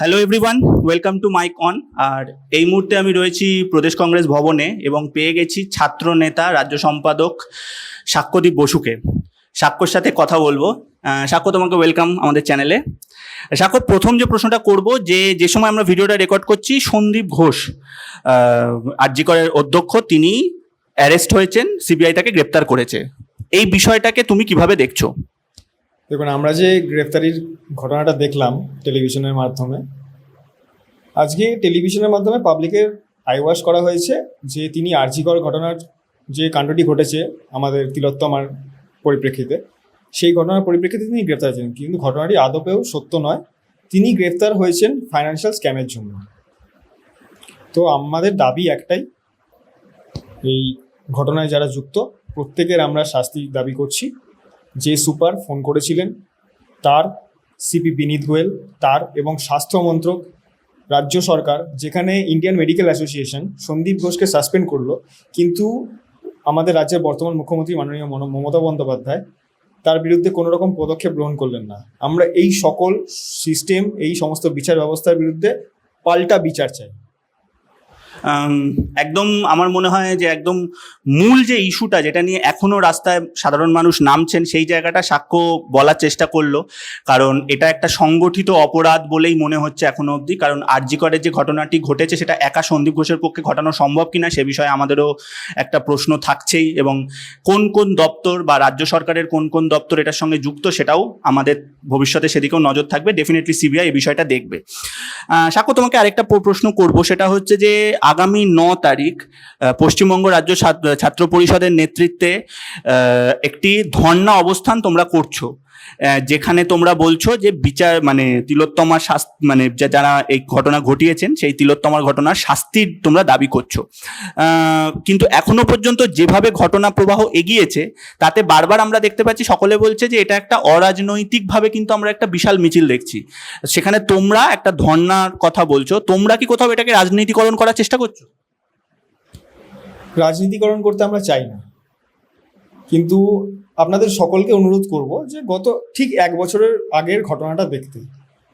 Hello everyone welcome to Mike on আর এই মুহূর্তে আমি রয়েছি প্রদেশ কংগ্রেস ভবনে এবং পেয়ে গেছি ছাত্র নেতা, রাজ্য সম্পাদক সাক্ষ্যদীপ বসুকে। সাক্ষ্যর সাথে কথা বলব। সাক্ষ্য, তোমাকে ওয়েলকাম আমাদের চ্যানেলে সাক্ষ্য, প্রথম যে প্রশ্নটা করব, যে যে সময় আমরা ভিডিওটা রেকর্ড করছি, সন্দীপ ঘোষ আরজিকরের অধ্যক্ষ, তিনি অ্যারেস্ট হয়েছেন সিবিআই তাকে গ্রেপ্তার করেছে। এই বিষয়টাকে তুমি কীভাবে দেখছ? দেখুন, আমরা যে গ্রেফতারির ঘটনাটা দেখলাম টেলিভিশনের মাধ্যমে, আজকে টেলিভিশনের মাধ্যমে পাবলিকের আইওয়াশ করা হয়েছে যে তিনি আর্জিকর ঘটনার যে কাণ্ডটি ঘটেছে আমাদের তিলোত্তমার পরিপ্রেক্ষিতে, সেই ঘটনার পরিপ্রেক্ষিতে তিনি গ্রেফতার হয়েছেন। কিন্তু ঘটনাটি আদপেও সত্য নয়, তিনি গ্রেফতার হয়েছেন ফাইন্যান্সিয়াল স্ক্যামের জন্য। তো আমাদের দাবি একটাই, এই ঘটনায় যারা যুক্ত, প্রত্যেকের আমরা শাস্তি দাবি করছি। যে সুপার ফোন করেছিলেন, তার সিপি বিনীত গোয়েল, তার এবং স্বাস্থ্য মন্ত্রক রাজ্য সরকার, যেখানে ইন্ডিয়ান মেডিকেল অ্যাসোসিয়েশন সন্দীপ ঘোষকে সাসপেন্ড করল, কিন্তু আমাদের রাজ্যের বর্তমান মুখ্যমন্ত্রী মাননীয় মন- মমতা বন্দ্যোপাধ্যায় তার বিরুদ্ধে কোনো রকম পদক্ষেপ গ্রহণ করলেন না। আমরা এই সকল সিস্টেম এই সমস্ত বিচার ব্যবস্থার বিরুদ্ধে পাল্টা বিচার চাই। একদম আমার মনে হয় যে একদম মূল যে ইস্যুটা যেটা নিয়ে এখনও রাস্তায় সাধারণ মানুষ নামছেন, সেই জায়গাটা সাক্ষ্য বলার চেষ্টা করল। কারণ এটা একটা সংগঠিত অপরাধ বলেই মনে হচ্ছে এখনও অবধি। কারণ আরজিকরের যে ঘটনাটি ঘটেছে, সেটা একা সন্দীপ ঘোষের পক্ষে ঘটানো সম্ভব কিনা, সে বিষয়ে আমাদেরও একটা প্রশ্ন থাকছেই। এবং কোন কোন দপ্তর বা রাজ্য সরকারের কোন কোন দপ্তর এটার সঙ্গে যুক্ত, সেটাও আমাদের ভবিষ্যতে সেদিকেও নজর থাকবে। ডেফিনেটলি সিবিআই এই বিষয়টা দেখবে। সাক্ষ্য, তোমাকে আরেকটা প্রশ্ন করব। সেটা হচ্ছে যে আগামী ন তারিখ পশ্চিমবঙ্গ রাজ্য ছাত্র- পরিষদের নেতৃত্বে একটি ধর্ণা অবস্থান তোমরা করছ। যেখানে তোমরা বলছো যে বিচার মানে তিলোত্তমার শাস্তি মানে যারা এই ঘটনা ঘটিয়েছেন, সেই তিলোত্তমার ঘটনার শাস্তির তোমরা দাবি করছ। কিন্তু এখনও পর্যন্ত যেভাবে ঘটনা প্রবাহ এগিয়েছে, তাতে বারবার আমরা দেখতে পাচ্ছি, সকলে বলছে যে এটা একটা অরাজনৈতিকভাবে কিন্তু আমরা একটা বিশাল মিছিল দেখছি। সেখানে তোমরা একটা ধর্নার কথা বলছো, তোমরা কি কোথাও এটাকে রাজনীতিকরণ করার চেষ্টা করছ? রাজনীতিকরণ করতে আমরা চাই না। কিন্তু আপনাদের সকলকে অনুরোধ করব যে গত ঠিক এক বছরের আগের ঘটনাটা দেখতে।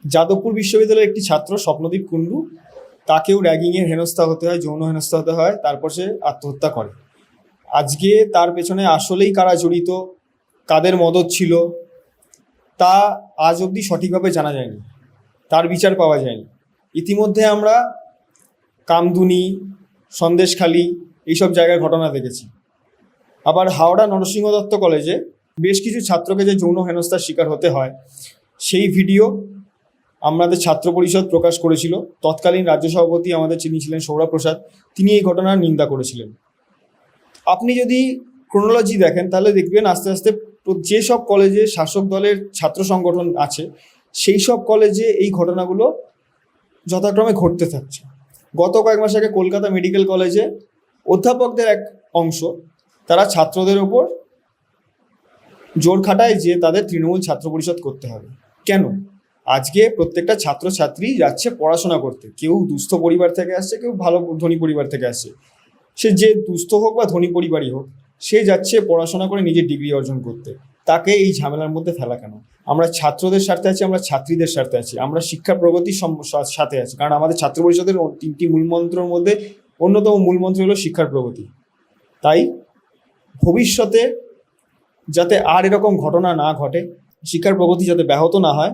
যাদবপুর বিশ্ববিদ্যালয়ের একটি ছাত্র স্বপ্নদীপ কুণ্ডু, তাকেও র্যাগিংয়ের হেনস্থা হতে হয়, যৌন হেনস্থা হতে হয়, তারপর সে আত্মহত্যা করে। আজকে তার পেছনে আসলেই কারা জড়িত, কাদের মদত ছিল, তা আজ অবধি সঠিকভাবে জানা যায়নি, তার বিচার পাওয়া যায়নি। ইতিমধ্যে আমরা কামদুনি, সন্দেশখালী এইসব জায়গায় ঘটনা দেখেছি। আবার হাওড়া নরসিংহ দত্ত কলেজে বেশ কিছু ছাত্রকে যে যৌন হেনস্থার শিকার হতে হয়, সেই ভিডিও আমাদের ছাত্র পরিষদ প্রকাশ করেছিল। তৎকালীন রাজ্য সভাপতি আমাদের চিনি ছিলেন সৌরভ প্রসাদ। তিনি এই ঘটনার নিন্দা করেছিলেন। আপনি যদি ক্রোনোলজি দেখেন, তাহলে দেখবেন আস্তে আস্তে যেসব কলেজে শাসক দলের ছাত্র সংগঠন আছে, সেই সব কলেজে এই ঘটনাগুলো যথাক্রমে ঘটতে থাকছে। গত কয়েক মাস আগে কলকাতা মেডিকেল কলেজে অধ্যাপকদের এক অংশ তারা ছাত্রদের ওপর জোর খাটায় যে তাদের তৃণমূল ছাত্র পরিষদ করতে হবে। কেন? আজকে প্রত্যেকটা ছাত্রছাত্রী যাচ্ছে পড়াশোনা করতে। কেউ দুস্থ পরিবার থেকে আসছে, কেউ ভালো ধনী পরিবার থেকে আসছে। সে যে দুস্থ হোক বা ধনী পরিবারই হোক, সে যাচ্ছে পড়াশোনা করে নিজের ডিগ্রি অর্জন করতে। তাকে এই ঝামেলার মধ্যে ফেলা কেন? আমরা ছাত্রদের স্বার্থে আছি, আমরা ছাত্রীদের স্বার্থে আছি, আমরা শিক্ষা প্রগতির সাথে আছি। কারণ আমাদের ছাত্র পরিষদের তিনটি মূলমন্ত্রের মধ্যে অন্যতম মূলমন্ত্র হলো শিক্ষার প্রগতি। তাই ভবিষ্যতে যাতে আর এরকম ঘটনা না ঘটে, শিক্ষার প্রগতি যাতে ব্যাহত না হয়,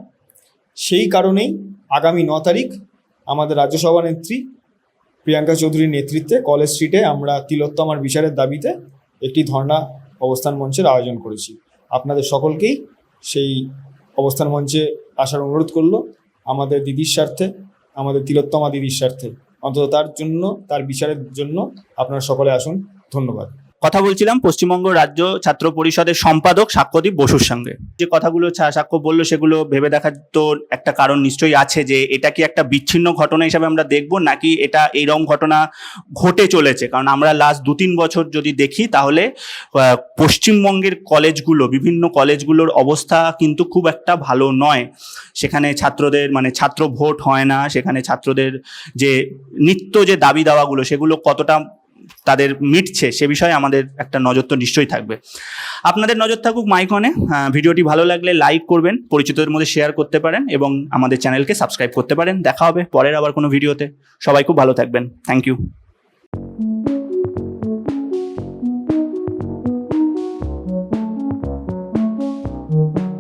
সেই কারণেই আগামী ন তারিখ আমাদের রাজ্যসভা নেত্রী প্রিয়াঙ্কা চৌধুরীর নেতৃত্বে কলেজ স্ট্রিটে আমরা তিলোত্তমার বিচারের দাবিতে একটি ধর্ণা অবস্থান মঞ্চের আয়োজন করেছি। আপনাদের সকলকেই সেই অবস্থান মঞ্চে আসার অনুরোধ করল। আমাদের দিদির স্বার্থে, আমাদের তিলোত্তমা দিদির স্বার্থে। অন্তত তার জন্য, তার বিচারের জন্য আপনারা সকলে আসুন। ধন্যবাদ। কথা বলছিলাম, পশ্চিমবঙ্গ রাজ্য ছাত্র পরিষদের সম্পাদক সাক্ষ্যদীপ বসুর সঙ্গে। যে কথাগুলো সাক্ষ্য বলল সেগুলো ভেবে দেখার তো একটা কারণ নিশ্চয়ই আছে যে এটা কি একটা বিচ্ছিন্ন ঘটনা হিসাবে আমরা দেখব, নাকি এটা এইরকম ঘটনা ঘটে চলেছে? কারণ আমরা লাস্ট দু তিন বছর যদি দেখি, তাহলে পশ্চিমবঙ্গের কলেজগুলো, বিভিন্ন কলেজগুলোর অবস্থা কিন্তু খুব একটা ভালো নয়। সেখানে ছাত্রদের মানে ছাত্র ভোট হয় না, সেখানে ছাত্রদের যে নিত্য যে দাবি দাওয়াগুলো সেগুলো কতটা তাদের মিটছে, সে বিষয়ে আমাদের একটা নজর তো নিশ্চয়ই থাকবে। আপনাদের নজর থাকুক মাইকনে ভিডিওটি ভালো লাগলে লাইক করবেন, পরিচিতদের মধ্যে শেয়ার করতে পারেন এবং আমাদের চ্যানেলকে সাবস্ক্রাইব করতে পারেন। দেখা হবে পরের আবার কোনো ভিডিওতে সবাই খুব ভালো থাকবেন। Thank you